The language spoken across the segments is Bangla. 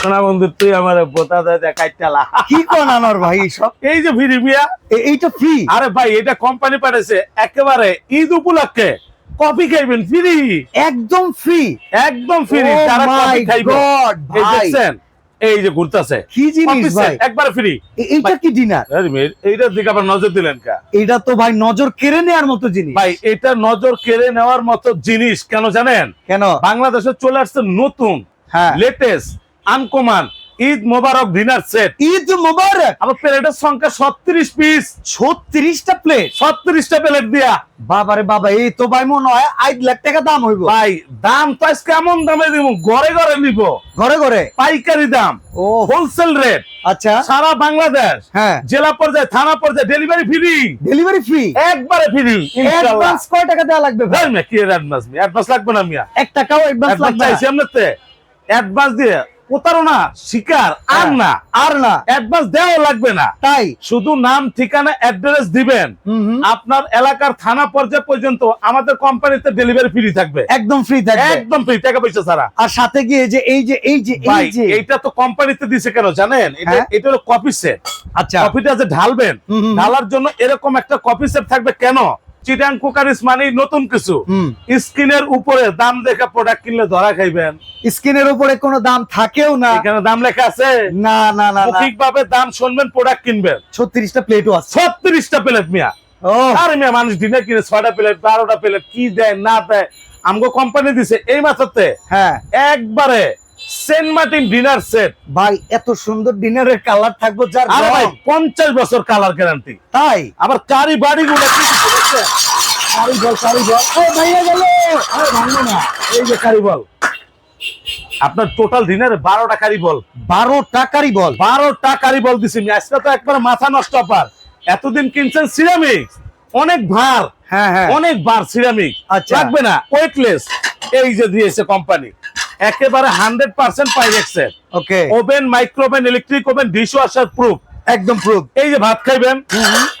সোনা বন্ধু তুই আমার বোতা দাদা কাইটালা কি কোন আনোয়ার ভাই সব এই যে ফিরি মিয়া। এইটা ফ্রি আরে ভাই এটা কোম্পানি পাঠাইছে একেবারে ঈদ উপলক্ষে। কফি খাইবেন ফ্রি একদম ফ্রি একদম ফ্রি Oh যারা কফি খাইবে। God, এই দেখছেন এই যে ঘুরতেছে। কি জিনিস ভাই? একবারে ফ্রি এইটা কি ডিনার এইটার দিকে আবার নজর দিলেন কা? এটা তো ভাই নজর কেড়ে নেওয়ার মতো জিনিস। ভাই এটা নজর কেড়ে নেওয়ার মতো জিনিস কেন জানেন? কেন? বাংলাদেশে চলে আসছে নতুন হ্যাঁ। লেটেস্ট আনকমান ঈদ মোবারক ডিনার সেট ঈদ মোবারক! আমার প্লেটের সংখ্যা ছত্রিশ পিস ছত্রিশটা প্লেট ছত্রিশটা প্লেট দিয়া। বাবারে বাবা এই তো ভাই মনে হয় আট লাখ টাকা দাম হইব। ভাই দাম তো আজকে কেমন দামে দিব ঘরে ঘরে নিব। ঘরে ঘরে পাইকারি দাম ও। হোলসেল রেট আচ্ছা। সারা বাংলাদেশ হ্যাঁ। জেলা পর্যায়ে থানা পর্যায়ে ডেলিভারি ফ্রি ডেলিভারি ফ্রি একবারে ফ্রি অ্যাডভান্স কয় টাকা দেওয়া লাগবে ভাই? কি অ্যাডভান্স অ্যাডভান্স লাগবে না মিয়া? এক টাকাও অ্যাডভান্স লাগবে না। চাইছি এমনিতে অ্যাডভান্স দিয়ে প্রতারণা শিকার আর হ্যাঁ। না আর না অ্যাডভান্স দেওয়া লাগবে না। তাই? শুধু নাম ঠিকানা অ্যাড্রেস দিবেন। আপনার এলাকার থানা পর্যায়ে পর্যন্ত আমাদের কোম্পানিতে ডেলিভারি ফ্রি থাকবে। একদম ফ্রি থাকবে। একদম ফ্রি টাকা পয়সা ছাড়া। আর সাথে গিয়ে যে এই যে এই যে এই যে এইটা তো কোম্পানিতে দিছে কেন জানেন? এটা হ্যাঁ। এটা হলো কপি সেট আচ্ছা। কপিটা যে ঢালবেন ঢালার জন্য এরকম একটা কপি সেট থাকবে কেন? চিটাং কুকারিস মানে নতুন কিছু। উপরে দাম দেখে প্রোডাক্ট কিনলে ধরা খাইবেন। স্ক্রিনের উপরে কোনো দাম থাকেও না। এখানে দাম লেখা আছে? না না না ঠিকভাবে দাম শুনবেন প্রোডাক্ট কিনবেন। ছত্রিশটা প্লেটও আছে। ছত্রিশটা প্লেট মিয়া। আরে মিয়া মানুষ ডিনার কিনে ছয়টা প্লেট বারোটা প্লেট কি দেয় না দেয় আমগো কোম্পানি দিছে এই মাত্রতে হ্যাঁ। একবারে সেন্ট মার্টিন ডিনার সেট। ভাই এত সুন্দর ডিনারের কালার থাকব যার আরে ভাই। পঞ্চাশ বছর কালার গ্যারান্টি তাই? আবার কারি বাড়ি গুলো কারিবল কারিবল ও ভাইয়া গেল। আরে ভাঙলো না। এই যে কারিবল আপনার টোটাল ডিনারে বারোটা কারিবল বারো টাকারই বল। বারোটা কারিবল দিছি আমি। আজকে তো একবার মাথা নষ্ট পার এতদিন কিনছেন সিরামিক অনেক ভার। হ্যাঁ হ্যাঁ। অনেক বার সিরামিক আচ্ছা। লাগবে না। ওয়েটলেস এই যে দিয়েছে কোম্পানি একেবারে hundred percent পাইরেক্সের okay oven microwave oven electric oven dishwasher proof একদম প্রুফ এই যে ভাত খাইবেন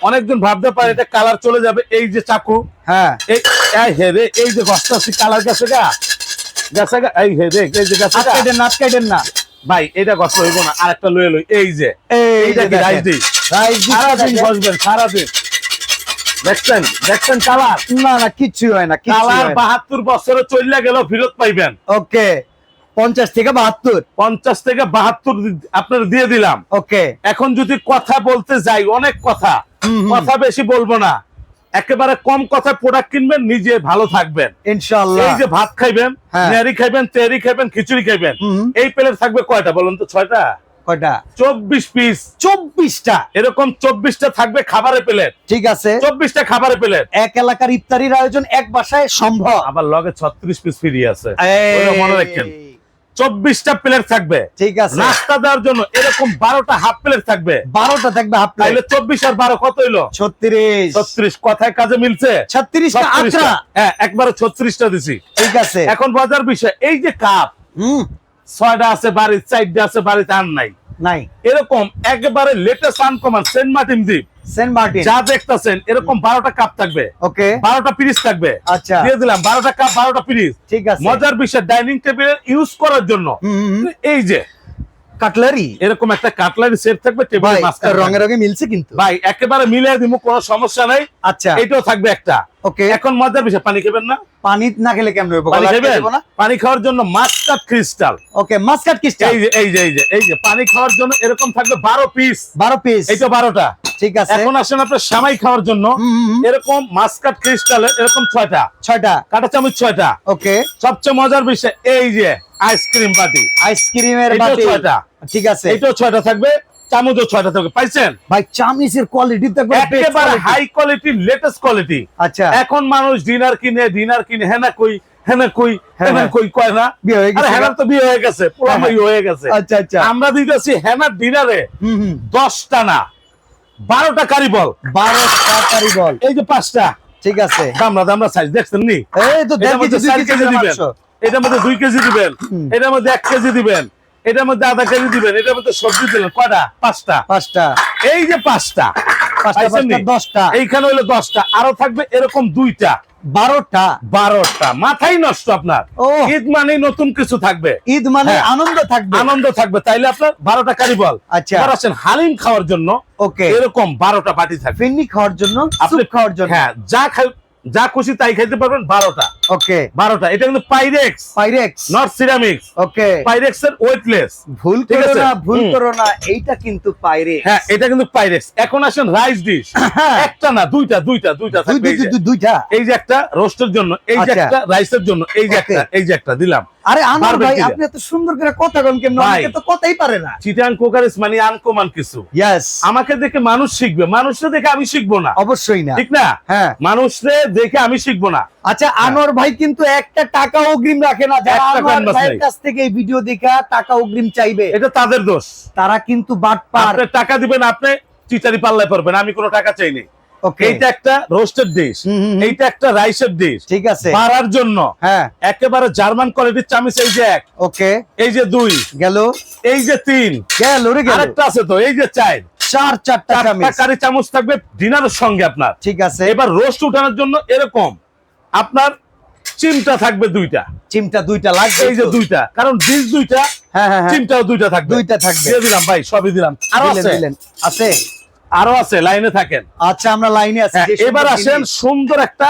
অনেকজন ভাবতে পারে এটা কালার চলে যাবে এই যে চাকু। হ্যাঁ। এই এই হে রে এই যে গছটা কালার গেছে গা। গেছে গা এই হে রে এই যে গেছে গা। কাটেন না কাটেন না। ভাই এটা গছ হইব না আরেকটা লয়ে লই এই যে। এই এইটা কি রাইস দি সারাদিন বসবেন সারাদিন। দেখছেন? দেখছেন কালার না না কিচ্ছু হয় না কালার বাহাত্তর বছরে চললে গেল ফেরত পাইবেন। ওকে পঞ্চাশ থেকে বাহাত্তর। পঞ্চাশ থেকে বাহাত্তর আপনার দিয়ে দিলাম। ওকে। এখন যদি কথা বলতে যাই অনেক কথা। কথা বেশি বলব না। একেবারে কম কথা প্রোডাক্ট কিনবেন নিজে ভালো থাকবেন। ইনশাল্লাহ এই যে ভাত খাইবেন হ্যাঁ। খাইবেন তেয়ারি খাইবেন খিচুড়ি খাইবেন এই প্লেট থাকবে কয়টা বলুন তো ছয়টা? কয়টা? চব্বিশ পিস চব্বিশটা? এরকম চব্বিশটা থাকবে খাবারের প্লেট। ঠিক আছে। চব্বিশটা খাবারের প্লেট। এক এলাকার ইফতারির আয়োজন এক বাসায় সম্ভব। আবার লগে ছত্রিশ পিস ফ্রি আছে। মনে রাখেন। চব্বিশটা প্লেট থাকবে। ঠিক আছে। নাস্তা দেওয়ার জন্য এরকম বারোটা হাফ প্লেট থাকবে। বারোটা থাকবে হাফ প্লেট চব্বিশ আর বারো কত হইল? ছত্রিশ। ছত্রিশ কথায় কাজে মিলছে? ছত্রিশটা 36টা। আটরা। হ্যাঁ একবারে ছত্রিশটা দিছি। ঠিক আছে। এখন বাজার বিষয় এই যে কাপ হুম। ছয়টা আছে বাড়ির চারটা আছে বাড়িতে আর নাই। নাই। এরকম একেবারে লেটেস্ট আনকমান সেন্ট মার্টিন দ্বীপ সেন্ট মার্টিন। যা দেখতেছেন এরকম বারোটা কাপ থাকবে। ওকে। বারোটা পিস থাকবে। আচ্ছা। দিয়ে দিলাম বারোটা কাপ বারোটা পিস ঠিক আছে। মজার বিষয় ডাইনিং টেবিল ইউজ করার জন্য। এই যে কাটলারি। এরকম একটা কাটলারি সেট থাকবে টেবিল রঙে রঙে মিলছে কিন্তু। ভাই একেবারে মিলিয়ে দিব কোনো সমস্যা নাই। আচ্ছা। এটাও থাকবে একটা। ওকে এখন মজার বিষয় পানি খাবেন না? পানি না খেলে কেমন হবে পানি খাবেন? পানি খাওয়ার জন্য মাস্টার্ড ক্রিস্টাল। ওকে মাস্কাট কিস্টা এই যে এই যে এই যে এই যে পানি খাওয়ার জন্য এরকম থাকবে বারো পিস বারো পিস এইটা বারোটা। ঠিক আছে। এখন আসেন আপনার সামাই খাওয়ার জন্য। এরকম মাস্কাট ক্রিস্টালের এরকম ছয়টা। ছয়টা। কাটা চামচ ছয়টা। ওকে সবচেয়ে মজার বিষয় এই যে আইসক্রিম পার্টি আইসক্রিমের এটাও বাটি। ছয়টা। ঠিক আছে। এইটাও ছয়টা থাকবে। চামচও ছয়টা থাকবে পাইছেন? ভাই চামিচের কোয়ালিটি একেবারে হাই কোয়ালিটি লেটেস্ট কোয়ালিটি আচ্ছা। এখন মানুষ ডিনার কিনে ডিনার কিনে হেনা কই হেনা কই হ্যাঁ, হেনা হ্যাঁ। কই কয় না? বিয়ে হয়ে গেছে হেনার তো বিয়ে হয়ে গেছে পুরামাই হয়ে গেছে। আচ্ছা আচ্ছা। আমরা দিতেছি হেনার ডিনারে হুম হুম। দশটা না বারোটা কারি বল বারো টাকারই বল এই যে পাঁচটা। ঠিক আছে। দামরা দামরা সাইজ দেখছেন নি? এই তো এটার মধ্যে কেজি দুই কেজি কেজি দিবেন। এটার মধ্যে দুই কেজি দিবেন। এটার মধ্যে এক কেজি দিবেন। এটার মধ্যে আধা কেজি দিবেন এটার মধ্যে সবজি দিলেন কয়টা? পাঁচটা। পাঁচটা। এই যে পাঁচটা দশটা। এইখানে হলো দশটা আরও থাকবে এরকম দুইটা। বারোটা। বারোটা। মাথাই নষ্ট আপনার। ঈদ মানে নতুন কিছু থাকবে। ঈদ মানে হ্যাঁ। আনন্দ থাকবে। আনন্দ থাকবে। তাইলে আপনার বারোটা কারিবল আচ্ছা। আসেন হালিম খাওয়ার জন্য ওকে। এরকম বারোটা পার্টি থাকবে। খাওয়ার জন্য আপনি- খাওয়ার জন্য। হ্যাঁ যা খাই যা খুশি তাই খাইতে পারবেন বারোটা। ওকে। বারোটা। এটা কিন্তু Pyrex Pyrex not ceramics okay. Pyrex এর ওয়েটলেস ভুল করো না ভুল করো না এইটা কিন্তু পাইরেক্স হ্যাঁ এটা কিন্তু পাইরেক্স এখন আসেন রাইস ডিশ হ্যাঁ। একটা না দুইটা দুইটা দুইটা দুই থাকবে দুইটা। এই যে একটা রোস্টের জন্য এই যে আচ্ছা। একটা রাইসের জন্য এই যে একটা এই যে একটা দিলাম। আরে আনোয়ার ভাই। আপনি এত সুন্দর করে কথা কন। অনেকে তো কথাই পারে না। চিটাং কোকারিস মানে আনকমান কিছু। আমাকে দেখে মানুষ শিখবে। মানুষরে দেখে আমি শিখব না। অবশ্যই না। ঠিক না? হ্যাঁ। মানুষরে দেখে আমি শিখব না। আচ্ছা আনোয়ার ভাই কিন্তু একটা টাকা অগ্রিম রাখে না। যারা আনোয়ার ভাইয়ের কাছ থেকে এই ভিডিও দেখা টাকা অগ্রিম চাইবে। এটা তাদের দোষ। তারা কিন্তু বাটপার। আপনি টাকা দিবেন আপনি চিচারি পাল্লায় পড়বেন। আমি কোনো টাকা চাইনি। এইটা একটা রোস্টেড ডিশ। এইটা একটা রাইসের ডিশ ঠিক আছে। পাড়ার জন্য হ্যাঁ। একেবারে জার্মান কোয়ালিটির চামিচ এই যে এক ওকে এই যে দুই গেল। এই যে তিন গেল রে গেল। আরেকটা আছে তো এই যে চার চার চারটা চারটা কারি চামচ থাকবে ডিনারের সঙ্গে আপনার। ঠিক আছে। এবার রোস্ট উঠানোর জন্য এরকম আপনার চিমটা থাকবে দুইটা। চিমটা দুইটা লাগবে এই যে দুইটা কারণ ডিশ দুইটা হ্যাঁ হ্যাঁ হ্যাঁ। চিমটাও দুইটা থাকবে। দুইটা থাকবে। দিয়ে দিলাম ভাই সবই দিলাম। আরও আছে? আরও আছে লাইনে থাকেন। আচ্ছা আমরা লাইনে আছি হ্যাঁ, এবার আসেন সুন্দর একটা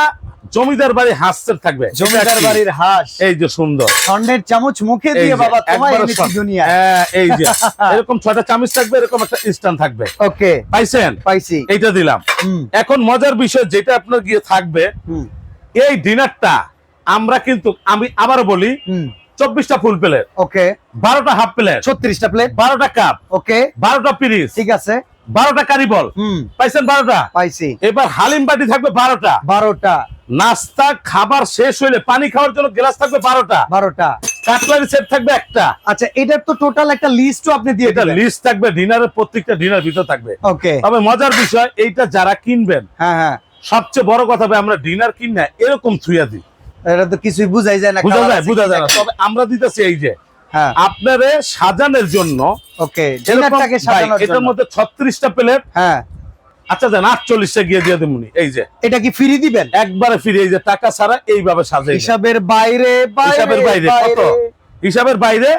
জমিদার বাড়ি হাঁসের থাকবে। জমিদার বাড়ির হাঁস। এই যে সুন্দর। স্বর্ণের চামচ মুখে দিয়ে বাবা তোমায় এনেছি দুনিয়া হ্যাঁ, এই যে। এরকম ছয়টা চামচ থাকবে এরকম একটা স্ট্যান্ড থাকবে। ওকে পাইছেন? পাইছি। এইটা দিলাম। এখন মজার বিষয় যেটা আপনার গিয়ে থাকবে এই ডিনারটা আমরা কিন্তু আমি আবারও বলি চব্বিশটা ফুল প্লেট ওকে। বারোটা হাফ প্লেট ছত্রিশটা প্লেট। বারোটা কাপ ওকে। বারোটা পিরিস ঠিক আছে। বারোটা কারিবল হুম। পাইছেন বারোটা? পাইছি। এবার হালিম বাটি থাকবে বারোটা। বারোটা। নাস্তা খাবার শেষ হইলে পানি খাওয়ার জন্য গ্লাস থাকবে বারোটা। বারোটা। কাটলারি সেট থাকবে একটা। আচ্ছা এটার তো টোটাল একটা লিস্টও আপনি দিয়ে এটা লিস্ট থাকবে ডিনারের প্রত্যেকটা ডিনার ভিতর থাকবে। ওকে তবে মজার বিষয় এইটা যারা কিনবেন হ্যাঁ হ্যাঁ। সবচেয়ে বড় কথা আমরা ডিনার কিন না এরকম থুইয়া দিই। এটা তো কিছুই বুঝাই যায় না বুঝা যায় বুঝা যায় না। তবে আমরা দিতেছি এই যে আপনারে সাজানোর জন্য ওকে এটার মধ্যে ছত্রিশটা প্লেট। হ্যাঁ। আচ্ছা আটচল্লিশটা গিয়ে দিয়ে দেবনি এই যে। এটা কি ফ্রি দিবেন? একবারে ফিরে এই যে টাকা ছাড়া এইভাবে সাজাই হিসাবের বাইরে হিসাবের বাইরে কত? হিসাবের বাইরে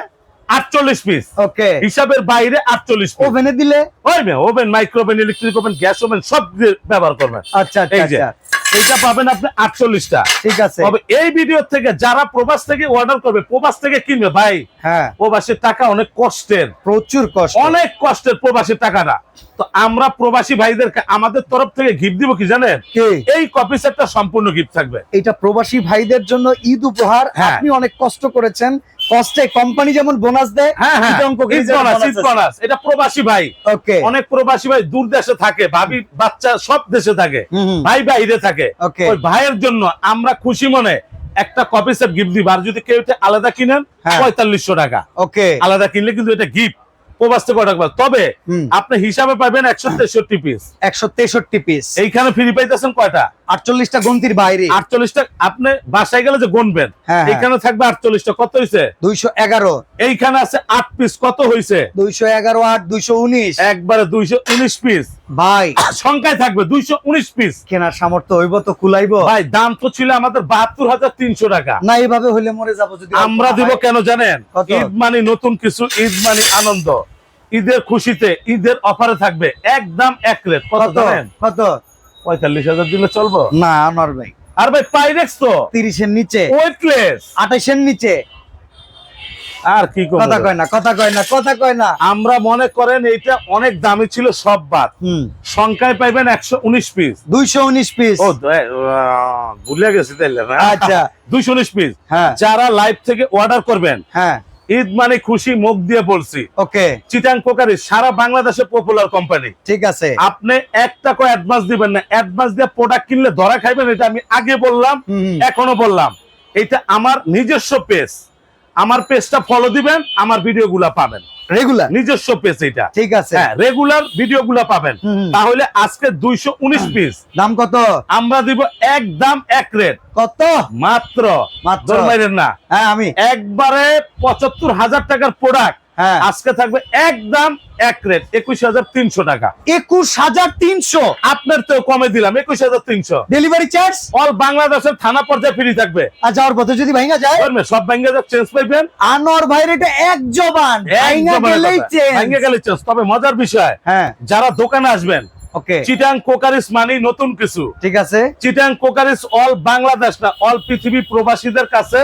আটচল্লিশ পিস ওকে। হিসাবের বাইরে আটচল্লিশ ওভেনে দিলে? Oven oven electric oven gas oven সব দিয়ে ব্যবহার করবেন। আচ্ছা আচ্ছা এই যে। এইটা পাবেন আপনি আটচল্লিশটা। ঠিক আছে। তবে এই ভিডিও থেকে যারা প্রবাস থেকে অর্ডার করবে প্রবাস থেকে কিনবে ভাই হ্যাঁ। প্রবাসের টাকা অনেক কষ্টের। প্রচুর কষ্ট। অনেক কষ্টের প্রবাসী টাকাটা। তো আমরা প্রবাসী ভাইদেরকে আমাদের তরফ থেকে গিফট দিব কি জানেন? কে? এই কপি সেটটা সম্পূর্ণ গিফট থাকবে। এটা প্রবাসী ভাইদের জন্য ঈদ উপহার। হ্যাঁ। আপনি অনেক কষ্ট করেছেন। কষ্টে কোম্পানি যেমন বোনাস দেয় হ্যাঁ হ্যাঁ। বোনাস, এটা প্রবাসী ভাই। ওকে অনেক প্রবাসী ভাই দূর দেশে থাকে ভাবি বাচ্চা সব দেশে থাকে ভাই বাইরে থাকে। ওকে ওই ভাইয়ের জন্য আমরা খুশি মনে একটা কপি সেট গিফট দিব। আর যদি কেউ আলাদা কিনেন হ্যাঁ। পঁয়তাল্লিশশো টাকা। ওকে আলাদা কিনলে কিন্তু এটা গিফট প্রবাস থেকে অর্ডার করবেন। তবে আপনি হিসাবে পাবেন একশো তেষট্টি পিস একশো তেষট্টি পিস এইখানে ফ্রি পাইতেছেন কয়টা? আটচল্লিশটা গন্তির বাইরে। আটচল্লিশটা আপনি বাসায় গেলে যে গুনবেন হ্যাঁ, হ্যাঁ। এইখানে থাকবে আটচল্লিশটা। কত হয়েছে দুইশো এগারো। এইখানে আছে আট পিস কত হয়েছে দুইশো এগারো আট দুইশো উনিশ। একবারে দুইশো উনিশ পিস ভাই। সংখ্যায় থাকবে দুইশো উনিশ পিস কেনার সামর্থ্য হইব তো কুলাইব? ভাই দাম তো ছিল আমাদের বাহাত্তর হাজার তিনশো টাকা। না এইভাবে হইলে মরে যাব যদি আমরা দিব কেন জানেন? ঈদ মানে নতুন কিছু ঈদ মানে আনন্দ। ঈদের খুশিতে ঈদের অফারে থাকবে একদম এক রেট। কত কত? জানেন? কত? পঁয়তাল্লিশ হাজার দিলে চলবো? না আনোয়ার ভাই। আর ভাই পাইরেক্স তো? তিরিশের নিচে। ওয়েটলেস আঠাশের নিচে। আর কি কথা কয় না কথা কয় না কথা কয় না। আমরা মনে করেন এইটা অনেক দামি ছিল সব বাদ। হুম। সংখ্যায় পাইবেন একশো উনিশ পিস দুইশো উনিশ পিস ও ভুলে গেছি তাইলে আচ্ছা। দুইশো উনিশ পিস হ্যাঁ। যারা লাইভ থেকে অর্ডার করবেন হ্যাঁ। ঈদ মানে খুশি মুখ দিয়ে বলছি। ওকে চিটাং কোকারি সারা বাংলাদেশে পপুলার কোম্পানি ঠিক আছে। আপনি একটা টাকা অ্যাডভান্স দিবেন না। অ্যাডভান্স দিয়ে প্রোডাক্ট কিনলে ধরা খাইবেন এটা আমি আগে বললাম। এখনও বললাম। এটা আমার নিজস্ব পেজ আমার পেজটা ফলো দিবেন আমার ভিডিও গুলা পাবেন। রেগুলার নিজস্ব পেজ এটা ঠিক আছে। হ্যাঁ রেগুলার ভিডিও গুলা পাবেন। তাহলে আজকে দুইশো উনিশ পিস দাম কত? আমরা দিব এক দাম এক রেট কত? মাত্র। মাত্র। না। হ্যাঁ আমি। একবারে পঁচাত্তর হাজার টাকার প্রোডাক্ট হ্যাঁ। আজকে থাকবে একদম এক রেট একুশ হাজার তিনশো টাকা। একুশ হাজার তিনশো? আপনার তো কমে দিলাম একুশ হাজার তিনশো। ডেলিভারি চার্জ অল বাংলাদেশের থানা পর্যায়ে ফ্রি থাকবে। আর যাওয়ার পথে যদি ভাঙা যায়? সব ব্যাংকে চেঞ্জ পাইবেন? আনোয়ার ভাইয়ের এটা এক জবান। ভেঙে গেলে চেঞ্জ তবে মজার বিষয় হ্যাঁ। যারা দোকানে আসবেন ওকে। চিটাং কোকারিস মানে নতুন কিছু। ঠিক আছে। চিটাং কোকারিস অল বাংলাদেশ না অল পৃথিবী প্রবাসীদের কাছে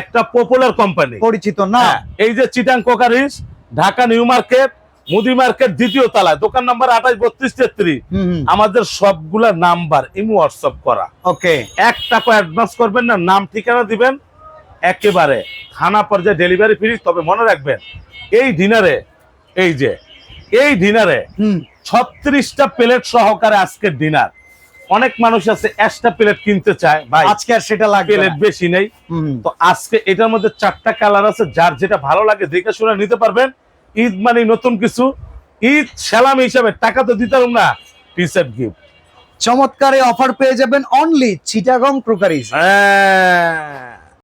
একটা পপুলার কোম্পানি পরিচিত না। এই যে Chittagong crockeries Dhaka new market মুদি মার্কেট দ্বিতীয় তলায় দোকান নাম্বার আঠাশ বত্রিশ তেত্রিশ। আমাদের সবগুলা নাম্বার ইমো হোয়াটসঅ্যাপ করা। ওকে। এক টাকা অ্যাডভান্স করবেন না নাম ঠিকানা দিবেন একেবারে থানা পর্যায়ে ডেলিভারি ফ্রি তবে মনে রাখবেন এই ডিনারে এই যে এই ডিনারে ছত্রিশটা প্লেট সহকারে আজকের ডিনার অনেক মানুষ আছে একটা প্লেট কিনতে চায় ভাই। আজকে আর সেটা লাগবে প্লেট বেশি নেই। তো আজকে এটার মধ্যে চারটা কালার আছে যার যেটা ভালো লাগে দেখে শুনে নিতে পারবেন। ঈদ মানে নতুন কিছু। ঈদ সালাম হিসাবে টাকা তো দিতাম না পিস গিফট চমৎকার অফার পেয়ে যাবেন অনলি চিটাগং প্রকারিজ হ্যাঁ।